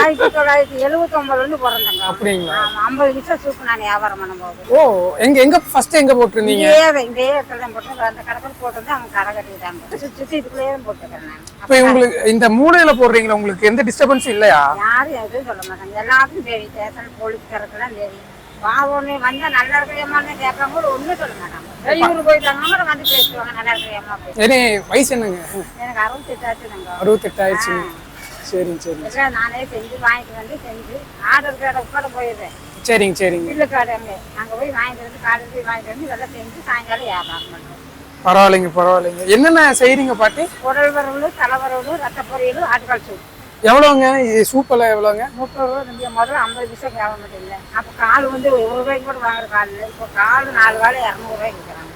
ஆயிரத்தி தொள்ளாயிரத்தி எழுபத்தி ஒன்பதுலேருந்து பிறந்தேங்க. அப்படிங்களா? ஐம்பது நிமிஷம் சூப்பு நான் வியாபாரம் பண்ணும்போது ஓ எங்க எங்க ஃபர்ஸ்ட் எங்க போட்டிருந்தீங்க? இதே இதே இடத்துல தான் போட்டு அந்த கடைக்கு போட்டு அவங்க கடை கட்டிட்டாங்க சுற்றி சுற்றி இதுக்குள்ளேயே போட்டுக்கிறேன் இப்போ உங்களுக்கு இந்த மூலையில போடுறீங்களா? உங்களுக்கு எந்த டிஸ்டர்பன்ஸும் இல்லையா? யாரும் எதுவும் சொல்ல மாட்டாங்க. எல்லாத்துக்கும் தெரியும். ஸ்டேஷன் போலீஸ்காரருக்கெல்லாம் தெரியும். பாவம் வந்தா நல்லா இருக்கிறியம்மான்னு கேட்காம கூட ஒன்றும் சொல்ல மாட்டாங்க. வெளியூர் போயிட்டாங்கன்னா கூட வந்து பேசுவாங்க. நல்லா ஏனே வயசு என்னங்க? எனக்கு அறுபத்தெட்டு ஆச்சுங்க. அறுபத்தெட்டு ஆயிடுச்சு சரிங்க சரிங்க. எல்லாம் நானே செஞ்சு வாங்கிட்டு வந்து செஞ்சு ஆர்டர் கடை உட்கார போயிடுறேன். சரிங்க சரிங்க. இல்லை கடை அங்கே. அங்கே போய் வாங்கிட்டு வந்து காலையில் போய் வாங்கிட்டு வந்து இதெல்லாம் செஞ்சு சாயங்காலம் வியாபாரம் பண்ணுறோம். பரவாயில்லைங்க பரவாயில்லைங்க. என்னென்ன செய்றீங்க பாட்டி? உடல் வரவு தலைவரவு ரத்த பொரியல் ஆட்டுக்கால் சூப் எவ்வளோங்க? இது சூப்பெல்லாம் எவ்வளோங்க? முப்பது ரூபா நம்பிய முதல்ல ஐம்பது பைசா கவர்மெண்ட் இல்லை அப்போ கால் வந்து ஒரு ரூபாய்க்கு கூட வாங்குற கால் இல்லை. இப்போ கால் நாலு கால் இரநூறுவாய்க்கு விற்கிறாங்க.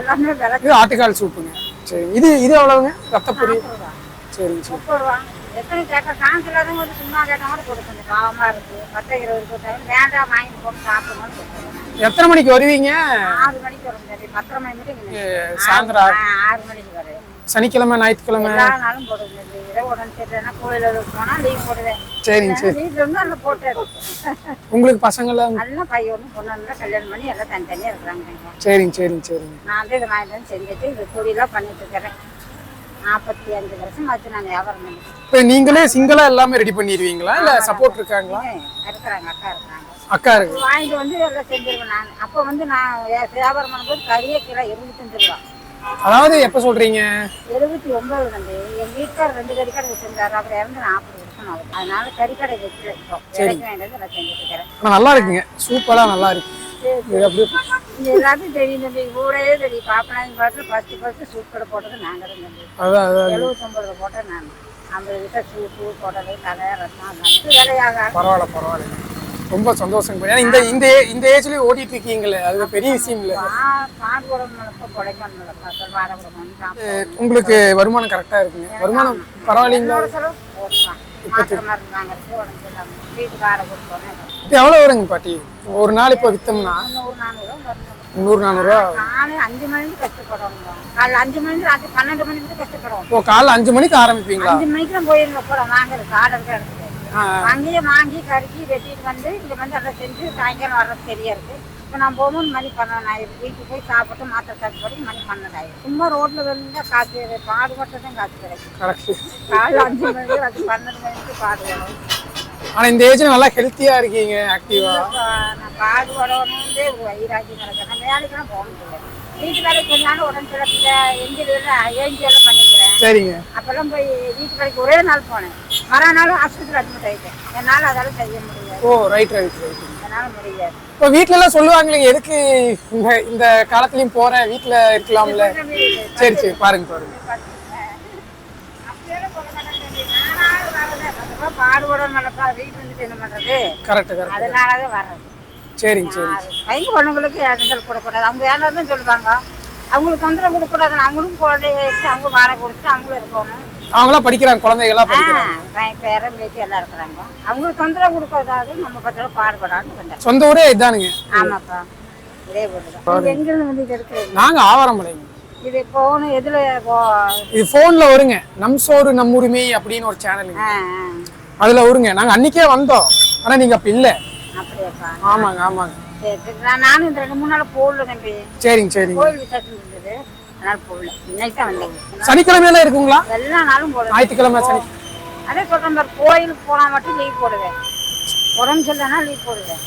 எல்லாமே விலை இது ஆட்டுக்கால் சூப்புங்க சரி இது இது எவ்வளோங்க? முப்பது ரூபா. சரிங்க சரி முப்பது ரூபா. எத்தனை கேட்க காசு இல்லாதவங்க வந்து சும்மா கேட்டால் கூட கொடுக்கணும் பாவமாக இருக்குது பத்து இருபது கொடுத்தாங்க வேண்டாம் வாங்கிட்டு போட்டு கொடுத்துருவேன் எத்தனை மணிக்கு வருவீங்க? ஆறு மணிக்கு வரும் சரி. பத்தரை மணி மணிக்கு சாயந்தரம் ஆறு- மணிக்கு வரேன் சனிக்கிழமை ஞாயிற்றுக்கிழமை. எல்லா நாளும் போடுவேன் இதே உடனே சரினா கோயிலுக்கு போனால் லீவ் போடுவேன். சரிங்க சரி. வீட்டில் இருந்து அதில் போட்டு உங்களுக்கு பசங்களாம் எல்லாம் பையன் ஒன்று பொண்ணு கல்யாணம் பண்ணி எல்லாம் தனித்தனியாக இருக்கிறாங்க. சரிங்க சரிங்க சரிங்க. நான் வந்து இதை வாங்கிட்டு செஞ்சுட்டு இது தொழிலாக பண்ணிட்டு இருக்கிறேன். நாற்பத்தி அஞ்சு வருஷம் ஆச்சு நான் வியாபாரம் பண்ணிட்டு இப்போ நீங்களே சிங்கிளா எல்லாமே ரெடி பண்ணிடுவீங்களா? இல்ல சப்போர்ட் இருக்காங்களா? இருக்கிறாங்க அக்கா இருக்கிறாங்க அக்கா இருக்கு. வாங்கிட்டு வந்து எல்லாம் செஞ்சிருவேன் நான் அப்போ வந்து நான் வே- வியாபாரம் பண்ணும்போது கறியே கிலோ இருபத்தஞ்சு ரூபா. அதாவது எப்ப சொல்றீங்க? எழுபத்தி ஒன்பது வந்து என் வீட்டுக்கார் ரெண்டு கறிக்கடை வச்சிருந்தாரு அவர் இறந்து நாற்பது வருஷம் ஆகுது. அதனால கறிக்கடை வைக்கல இப்போ விலைக்கு வாங்கிட்டு வந்து நான் செஞ்சுட்டு இருக்கிறேன். ஆனா நல்லா இருக்குங்க. சூப்பரா நல்லா இருக்கு. எல்லாத்தையும் தெரியும் தம்பி ஊரே தெரியும் பாப்பனாங்க பார்த்து ஃபஸ்ட்டு ஃபஸ்ட்டு சூப் கடை போட்டது நாங்கள் தான் தம்பி போட்டேன் நான் ஐம்பது லிட்டர் சூப்பு போட்டது தலை ரசம் வேலையாக. பரவாயில்ல பரவாயில்ல. ரொம்ப சந்தோஷம் ஏன்னா இந்த இந்த இந்த ஏஜ்லயே ஓடிட்டு இருக்கீங்களே. அது பெரிய விஷயம் இல்ல. உங்களுக்கு வருமானம் கரெக்டா இருக்குங்க. வருமானம் பரவாயில்லைங்களா? இப்போ எவ்வளவு வருங்க பாட்டி? ஒரு நாள் இப்போ வித்தோம்னா? நூறு நானூறுரூவா அஞ்சு மணிக்கு கஷ்டப்படுறோம் காலைல அஞ்சு மணிக்கு ராத்திரி பன்னெண்டு மணிக்கு கஷ்டப்படுறோம் இப்போ காலைல அஞ்சு மணிக்கு ஆரம்பிப்பீங்களா? அஞ்சு மணிக்கு தான் போயிருங்க கூட வாங்குறது ஆர்டருக்கு எடுத்துட்டு. அங்கேயே வாங்கி கறிக்கி வெட்டிட்டு வந்து இங்கே வந்து அதை செஞ்சு சாயங்காலம் வர்றது சரியா இருக்கு. இப்போ நான் போகும்போது மணி பன்னெண்டு ஆயிரம் வீட்டுக்கு போய் சாப்பிட்டு மாத்திரை சாப்பிட்டு மணி பன்னெண்டு ஆயிரம் சும்மா ரோட்ல வெளில காசு பாடுபட்டதும் காசு கிடைக்கும். காலைல அஞ்சு மணிக்கு அது பன்னெண்டு மணிக்கு பாடுபடும் ஆனா இந்த ஏஜ்ல நல்லா ஹெல்த்தியா இருக்கீங்க ஆக்டிவா நான் பாடுபடணுன்றே ஒரு வயிறாக்கி நடக்கிறேன் வேலைக்கெல்லாம் போக முடியல. வீட்டு வேலைக்கு கொஞ்ச உடனே சில எஞ்சில் ஏஞ்சி எல்லாம் பண்ணிக்கிறேன். சரிங்க. அப்பெல்லாம் போய் வீட்டு வேலைக்கு ஒரே நாள் போனேன். மறுநாள் ஆஸ்பத்திரி அட்மிட் ஆயிட்டேன். என்னால் அதெல்லாம் செய்ய முடியாது. ஓ ரைட் ரைட் ரைட் என்னால் முடியாது. இப்போ வீட்ல எல்லாம் சொல்லுவாங்களே எதுக்கு இந்த இந்த காலத்துலயும் போற வீட்ல இருக்கலாம்ல? சரி சரி பாருங்க பாருங்க. பாடுபட நடப்பா வீட்டு வந்து என்ன பண்றது? கரெக்ட் கரெக்ட் அதனாலதான் வர்றது. சரிங்க சரி பையன் பொண்ணுங்களுக்கு இடங்கள் கொடுக்கூடாது அவங்க வேணாலும் சொல்லுவாங்க. அவங்களுக்கு தொந்தரவு கொடுக்கூடாது அவங்களும் குழந்தைய வச்சு அவங்க வாடகை கொடுத்து அவங்களும் இருக்கணும். அவங்களாம் படிக்கிறாங்க குழந்தைகள்லாம் படிக்கிறாங்க. பையன் பேரன் பேத்தி எல்லாம் இருக்கிறாங்க. அவங்களுக்கு தொந்தரவு கொடுக்காதாவது நம்ம பத்திரம் பாடுபடான்னு வந்தேன் சொந்த ஊரே இதானுங்க. ஆமாப்பா. இதே போட்டுதான். எங்கிருந்து வந்து இது எடுக்கிறீங்க? நாங்க ஆவாரமலைங்க இது போகணும் எதுல போ- இது போன்ல வருங்க. நம் சோறு நம் உரிமை அப்படின்னு ஒரு சேனலுங்க ஆ. அதுல வருங்க. நாங்க அன்னைக்கே வந்தோம். ஆனா நீங்க அப்ப இல்ல. ஆமாங்க ஆமாங்க. சரி சரி. நான் நானும் இந்த ரெண்டு மூணு நாள் போடல தம்பி. சரிங்க சரிங்க. கோயில் விசேஷம் இருந்தது. அதனால போடல இன்னைக்கு தான் வந்தேங்க சனிக்கிழமையில இருக்குங்களா? எல்லா நாளும் போடுவேன். ஞாயிற்றுக்கிழமை சனி அதே சொல்றேன் பாரு கோயிலுக்கு போனா மட்டும் லீவ் போடுவேன். உடம்பு சரியில்லைனா லீவ் போடுவேன்.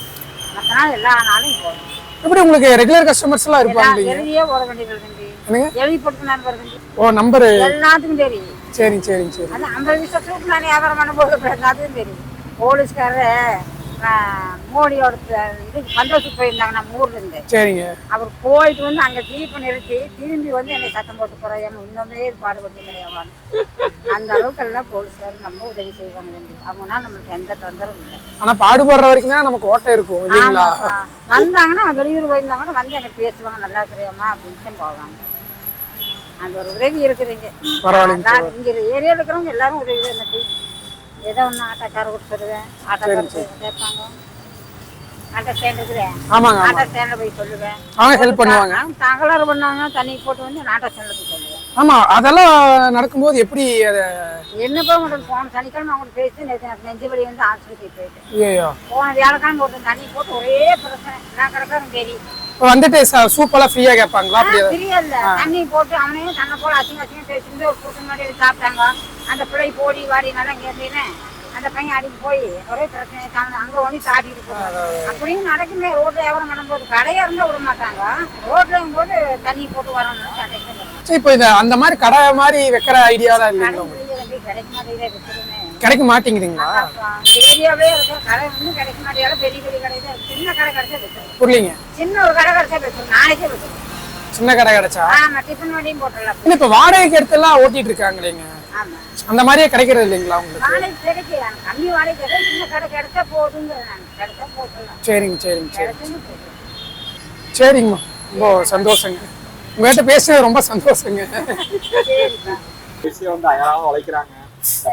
மற்ற நாள் எல்லா நாளும் போடுவேன். எப்படி உங்களுக்கு ரெகுலர் கஸ்டமர்ஸ் எல்லாம் இருப்பாங்க எழுதியே போட வேண்டியது என்னங்க? எழுதி போட்டு நான் பாருங்க. ஓ நம்பரு. எல்லாத்துக்கும் தெரியும். சரிங்க சரிங்க சரி. அது ஐம்பது நிமிஷம் சூப்பு நான் வியாபாரம் பண்ணும்போது எல்லாத்துக்கும் தெரியும். போலீஸ்காரர். மோடியோட இது பந்தோசுக்கு போயிருந்தாங்க நம்ம ஊர்ல இருந்து. சரிங்க. அவர் போயிட்டு வந்து அங்க ஜீப்பை நிறுத்தி திரும்பி வந்து என்னை சத்தம் போட்டு போறாங்க இன்னுமே பாடுபட்டு கிடையாது அந்த அளவுக்கு எல்லாம் போலீஸ்கார் நம்ம உதவி செய்வாங்க. தம்பி. அவங்கனால நம்மளுக்கு எந்த தொந்தரவும் இல்லை. ஆனா பாடுபடுற வரைக்கும் தான் நமக்கு ஓட்டை இருக்கும். வந்தாங்கன்னா வெளியூர் போயிருந்தாங்கன்னா வந்து எனக்கு பேசுவாங்க நல்லா தெரியாமா அப்படின்ட்டு போவாங்க. அந்த ஒரு உதவி இருக்குதுங்க. நான் இங்க ஏரியாவில் இருக்கிறவங்க எல்லாரும் உதவி ஏதோ ஒன்று ஆட்டோக்கார கொடுத்துருவேன் ஆட்டோக்கார கேட்பாங்க. ஆட்டோ ஸ்டாண்ட் இருக்குதேன் ஆமாங்க ஆமா ஆட்டோ ஸ்டாண்டில் போய் சொல்லுவேன் அவங்க ஹெல்ப் பண்ணுவாங்க. தகராறு பண்ணாங்க தண்ணி போட்டு வந்து ஆட்டோ ஸ்டாண்டில் போய் சொல்லுவேன். ஆமா அதெல்லாம் நடக்கும்போது எப்படி அதை என்ன போய் உங்களுக்கு போன சனிக்கிழமை அவங்களுக்கு பேசி நேற்று எனக்கு நெஞ்சு வலி வந்து ஆஸ்பத்திரி போயிட்டேன். ஐயோ போன வியாழக்கிழமை ஒரு தண்ணி போட்டு ஒரே பிரச்சனை. நான் கிடக்காரன் தெரி இப்போ வந்துட்டு சூப் எல்லாம் ஃப்ரீயா கேட்பாங்களா? எதாவது? தெரியல தண்ணி போட்டு அவனையும் தன்னை போல அசிங்க அசிங்க பேசிட்டு ஒரு கூட்டம் முன்னாடி சாப்பிட்டாங்க. அந்த பிள்ளை போடி வாடி நல்லா இருந்தேன் அந்த பையன் அடிக்கு போய் ஒரே பிரச்சனை தாங்க அங்க ஒண்ணு தாட்டிட்டு போறாங்க அப்படின்னு நடக்குமே ரோட்ல வியாபாரம் பண்ணும்போது கடையா இருந்தா விட மாட்டாங்க. ரோட்ல போது தண்ணி போட்டு வரணும் சரி இப்போ இந்த அந்த மாதிரி கடை மாதிரி வைக்கிற ஐடியாலாம் உங்களுக்கு? கிடைக்க மாட்டேங்குதே கிடைக்க மாட்டேங்குதுங்களா? ஏரியாவே இருக்கிற கடை வந்து கிடைக்க மாட்டேங்காத பெரிய பெரிய கடை தான். சின்ன கடை கிடைச்சா வித்துரும் புரியலீங்க. சின்ன ஒரு கடை கிடைச்சா வித்துரும் நாளைக்கே வித்துரும் சின்ன கடை கிடைச்சா? ஆமா டிஃபன் வண்டியும் போட்டுடலாம். இல்ல இப்போ வாடகைக்கு எடுத்துலாம் ஓட்டிட்டு இருக்காங்களேங்க. அந்த மாதிரியே கிடைக்கிறது இல்லைங்களா உங்களுக்கு? சரிங்க சரிங்க சரி கிடைச்சுன்னு போட்டுடலாம் சரிங்கம்மா. ரொம்ப சந்தோஷங்க. உங்கள்கிட்ட பேசுறது ரொம்ப சந்தோஷங்க. விஷயம் வந்து அயராக உழைக்கிறாங்க.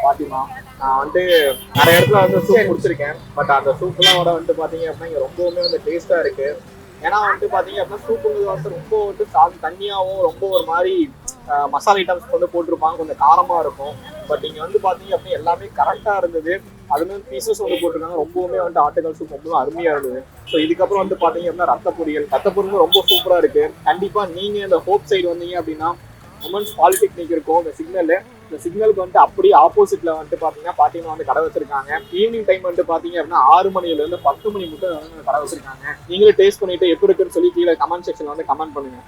பாத்திமா. நான் வந்து நிறைய இடத்துல வந்து சூப் குடிச்சிருக்கேன். பட் அந்த சூப்லாம் விட வந்து பாத்தீங்க அப்படின்னா இங்க ரொம்பவுமே வந்து டேஸ்டா இருக்கு. ஏன்னா வந்து பாத்தீங்க அப்படின்னா சூப்புங்கிறது வந்து ரொம்ப வந்து சாதம் தண்ணியாகவும் ரொம்ப ஒரு மாதிரி மசாலா ஐட்டம்ஸ் வந்து போட்டிருப்பாங்க. கொஞ்சம் காரமா இருக்கும். பட் இங்கே வந்து பாத்தீங்க அப்படின்னா எல்லாமே கரெக்டா இருந்தது. அதுல பீசஸ் வந்து போட்டிருக்காங்க. ரொம்பவுமே வந்து ஆட்டுக்கால் சூப் ரொம்ப அருமையா இருந்தது. ஸோ இதுக்கப்புறம் வந்து பாத்தீங்க அப்படின்னா ரத்த பொரியல். ரத்த பொரியல் ரொம்ப சூப்பரா இருக்கு. கண்டிப்பா நீங்க இந்த ஹோப் சைடு வந்தீங்க அப்படின்னா உமன்ஸ் பாலிடெக்னிக் இருக்கும். இந்த சிக்னல் இந்த சிக்னலுக்கு வந்து அப்படியே ஆப்போசிட்ல வந்துட்டு பாத்தீங்கன்னா பாட்டிமா வந்து கடை வச்சிருக்காங்க. ஈவினிங் டைம் வந்து பாத்தீங்க அப்படின்னா ஆறு மணில இருந்து பத்து மணி மட்டும் கடை வச்சிருக்காங்க. நீங்களே டேஸ்ட் பண்ணிட்டு எப்படி இருக்குன்னு சொல்லி கீழே கமெண்ட் செக்ஷன்ல வந்து கமெண்ட் பண்ணுங்க.